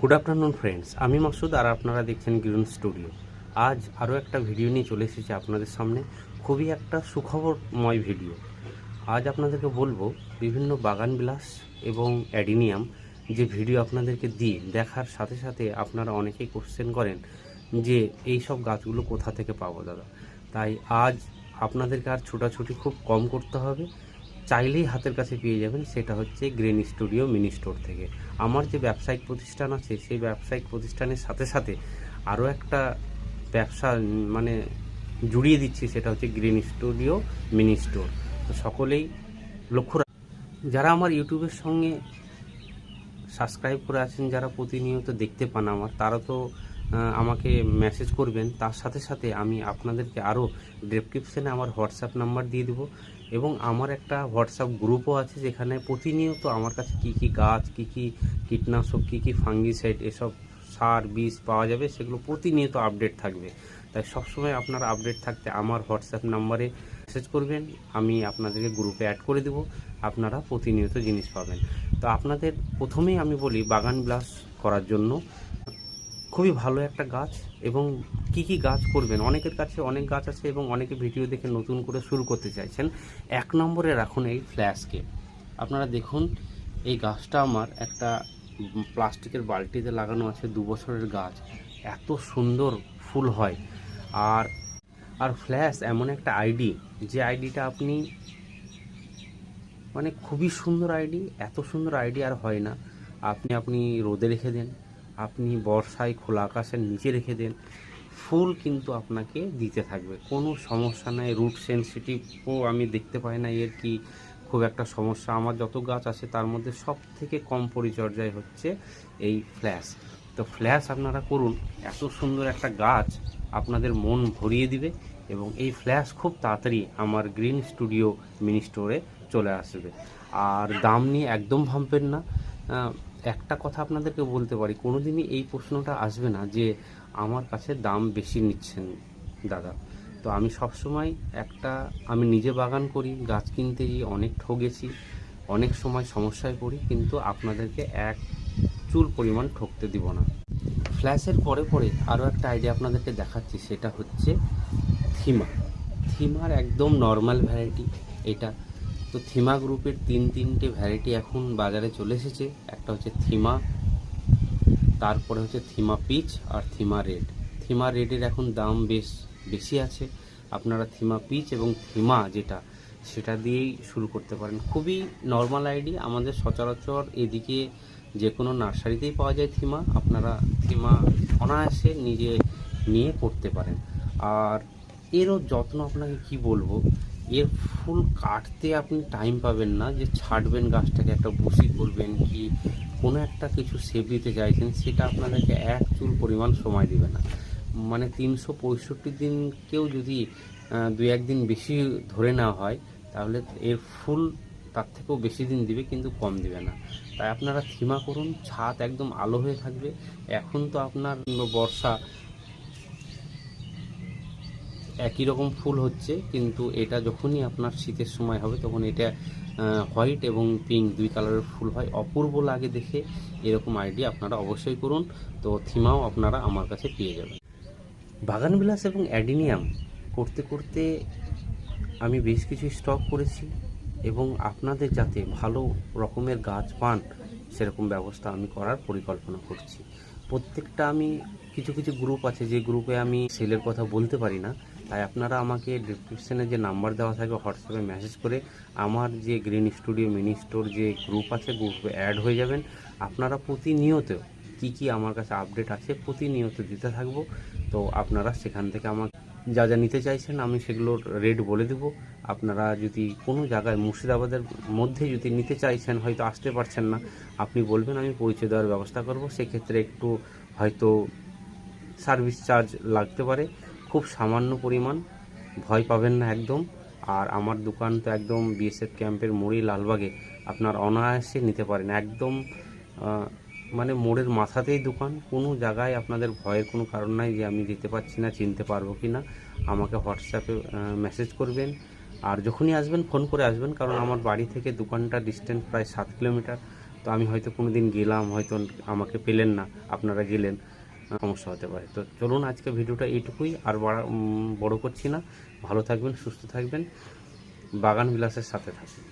Good afternoon friends আমি মাসুদ আর আপনারা দেখছেন গ্রিন স্টুডিও আজ আরও একটা ভিডিও নিয়ে চলে এসেছি আপনাদের সামনে। খুবই একটা সুখবরময় ভিডিও। আজ আপনাদেরকে বলব বিভিন্ন বাগান বিলাস এবং অ্যাডিনিয়াম যে ভিডিও আপনাদেরকে দিই দেখার সাথে সাথে আপনারা অনেকেই কোশ্চেন করেন যে এই সব গাছগুলো কোথা থেকে পাবো দাদা? তাই আজ আপনাদেরকে আর ছোটাছুটি খুব কম করতে হবে। চাইলেই হাতের কাছে পেয়ে যাবেন, সেটা হচ্ছে গ্রেন স্টুডিও মিনি স্টোর থেকে। আমার যে ব্যবসায়িক প্রতিষ্ঠান আছে, সেই ব্যবসায়িক প্রতিষ্ঠানের সাথে সাথে আরও একটা ব্যবসা মানে জুড়িয়ে দিচ্ছি, সেটা হচ্ছে গ্রিন স্টুডিও মিনি স্টোর তো সকলেই লক্ষ্য যারা আমার ইউটিউবের সঙ্গে সাবস্ক্রাইব করে আছেন, যারা প্রতিনিয়ত দেখতে পান আমার, তারা তো আমাকে মেসেজ করবেন। তার সাথে সাথে আমি আপনাদেরকে আরও ডেসক্রিপশনে আমার হোয়াটসঅ্যাপ নাম্বার দিয়ে দেবো। এবং আমার একটা হোয়াটসঅ্যাপ গ্রুপও আছে যেখানে প্রতিনিয়ত আমার কাছে কি কি গাছ, কি কি কীটনাশক, কি কি ফাঙ্গিসাইড এসব সার, বীজ পাওয়া যাবে, সেগুলো প্রতিনিয়ত আপডেট থাকবে। তাই সবসময় আপনারা আপডেট থাকতে আমার হোয়াটসঅ্যাপ নাম্বারে মেসেজ করবেন। আমি আপনাদেরকে গ্রুপে অ্যাড করে দেবো। আপনারা প্রতিনিয়ত জিনিস পাবেন। তো আপনাদের প্রথমেই আমি বলি বাগান ব্লাস করার জন্য। খুবই ভালো একটা গাছ এবং কি কি গাছ করবেন? অনেকের কাছে অনেক গাছ আছে এবং অনেকে ভিডিও দেখে নতুন করে শুরু করতে চাইছেন। এক নম্বরে রাখুন এই ফ্ল্যাশকে। আপনারা দেখুন, এই গাছটা আমার একটা প্লাস্টিকের বালতিতে লাগানো আছে, দু বছরের গাছ। এত সুন্দর ফুল হয়। আর আর ফ্ল্যাশ এমন একটা আইডি, যে আইডিটা আপনি মানে খুবই সুন্দর আইডি, এত সুন্দর আইডি আর হয় না। আপনি আপনি রোদে রেখে দেন। আপনি বর্ষায় খোলা আকাশের নিচে রেখে দেন, ফুল কিন্তু আপনাকে দিতে থাকবে। কোনো সমস্যা নাই, রুট সেন্সিটিভও আমি দেখতে পাই না এর কি খুব একটা সমস্যা। আমার যত গাছ আছে তার মধ্যে সব থেকে কম পরিচর্যায় হচ্ছে এই ফ্ল্যাশ। তো ফ্ল্যাশ আপনারা করুন, এত সুন্দর একটা গাছ আপনাদের মন ভরিয়ে দিবে এবং এই ফ্ল্যাশ খুব তাড়াতাড়ি আমার গ্রিন স্টুডিও মিনি স্টোরে চলে আসবে। আর দাম নিয়ে একদম ভাববেন না একটা কথা আপনাদেরকে বলতে পারি, কোনোদিনই এই প্রশ্নটা আসবে না যে আমার কাছে দাম বেশি নিচ্ছেন দাদা। তো আমি সবসময় একটা, আমি নিজে বাগান করি, গাছ কিনতে গিয়ে অনেক ঠগেছি অনেক সময় সমস্যায় পড়ি, কিন্তু আপনাদেরকে এক চুল পরিমাণ ঠকতে দিব না। ফ্ল্যাশের পরে পরে আরও একটা আইডিয়া আপনাদেরকে দেখাচ্ছি, সেটা হচ্ছে থিমা। থিমার একদম নর্মাল ভ্যারাইটি এটা তো থিমা গ্রুপের তিন তিনটে ভ্যারাইটি এখন বাজারে চলে এসেছে। একটা হচ্ছে থিমা, তারপরে হচ্ছে থিমা পিচ আর থিমা রেড। থিমা রেডের এখন দাম বেশ বেশি আছে। আপনারা থিমা পিচ এবং থিমা যেটা, সেটা দিয়েই শুরু করতে পারেন। খুবই নর্মাল আইডি আমাদের সচরাচর এদিকে যে কোনো নার্সারিতেই পাওয়া যায় থিমা। আপনারা থিমা অনায়াসে নিজে নিয়ে করতে পারেন। আর এরও যত্ন আপনাকে কি বলব এর ফুল কাটতে আপনি টাইম পাবেন না, যে ছাড়বেন গাছটাকে, একটা বসি করবেন কি, কোনো একটা কিছু সেভ দিতে চাইছেন, সেটা আপনাদেরকে এক চুল পরিমাণ সময় দেবে না। মানে তিনশো পঁয়ষট্টি দিনকেও যদি দু একদিন বেশি ধরে নেওয়া হয়, তাহলে এর ফুল তার থেকেও বেশি দিন দিবে, কিন্তু কম দিবে না। তাই আপনারা থিমা করুন, ছাদ একদম আলো হয়ে থাকবে। এখন তো আপনার বর্ষা একই রকম ফুল হচ্ছে, কিন্তু এটা যখনই আপনার শীতের সময় হবে তখন এটা হোয়াইট এবং পিঙ্ক দুই কালারের ফুল হয়। অপূর্ব লাগে দেখে এরকম আইডিয়া আপনারা অবশ্যই করুন। তো থিমাও আপনারা আমার কাছে পেয়ে যাবেন। বাগানবিলাস এবং অ্যাডিনিয়াম করতে করতে আমি বেশ কিছু স্টক করেছি এবং আপনাদের যাতে ভালো রকমের গাছ পান সেরকম ব্যবস্থা আমি করার পরিকল্পনা করছি। প্রত্যেকটা আমি কিছু কিছু গ্রুপ আছে, যে গ্রুপে আমি সেলের কথা বলতে পারি না। তাই আপনারা আমাকে ডিসক্রিপশানে যে নাম্বার দেওয়া থাকে হোয়াটসঅ্যাপে মেসেজ করে আমার যে গ্রিন স্টুডিও মিনি স্টোর যে গ্রুপ আছে গ্রুপে অ্যাড হয়ে যাবেন। আপনারা প্রতিনিয়ত কি কি আমার কাছে আপডেট আছে, প্রতিনিয়ত দিতে থাকব। তো আপনারা সেখান থেকে আমার যা যা নিতে চাইছেন, আমি সেগুলোর রেট বলে দেব। আপনারা যদি কোনো জায়গায় মুর্শিদাবাদের মধ্যে যদি নিতে চাইছেন, হয়তো আসতে পারছেন না। আপনি বলবেন, আমি পরিচয় দেওয়ার ব্যবস্থা করব। সেক্ষেত্রে একটু হয়তো সার্ভিস চার্জ লাগতে পারে। খুব সামান্য পরিমাণ। ভয় পাবেন না একদম। আর আমার দোকান তো একদম বিএসএফ ক্যাম্পের মোড়েই লালবাগে। আপনার অনায়াসে নিতে পারেন। একদম মানে মোড়ের মাথাতেই দোকান। কোনো জায়গায় আপনাদের ভয়ের কোনো কারণ নাই যে আমি যেতে পারছি না, চিনতে পারব কি না। আমাকে হোয়াটসঅ্যাপে মেসেজ করবেন। আর যখনই আসবেন, ফোন করে আসবেন। কারণ আমার বাড়ি থেকে দোকানটা ডিস্টেন্স প্রায় সাত কিলোমিটার। তো আমি হয়তো কোনো দিন গেলাম, হয়তো আমাকে পেলেন না। আপনারা গেলেন। সমস্যা হতে পারে। তো চলুন আজকে ভিডিওটা এইটুকুই, আর বাড়া করছি না। ভালো থাকবেন, সুস্থ থাকবেন। বাগান বিলাসের সাথে থাকবেন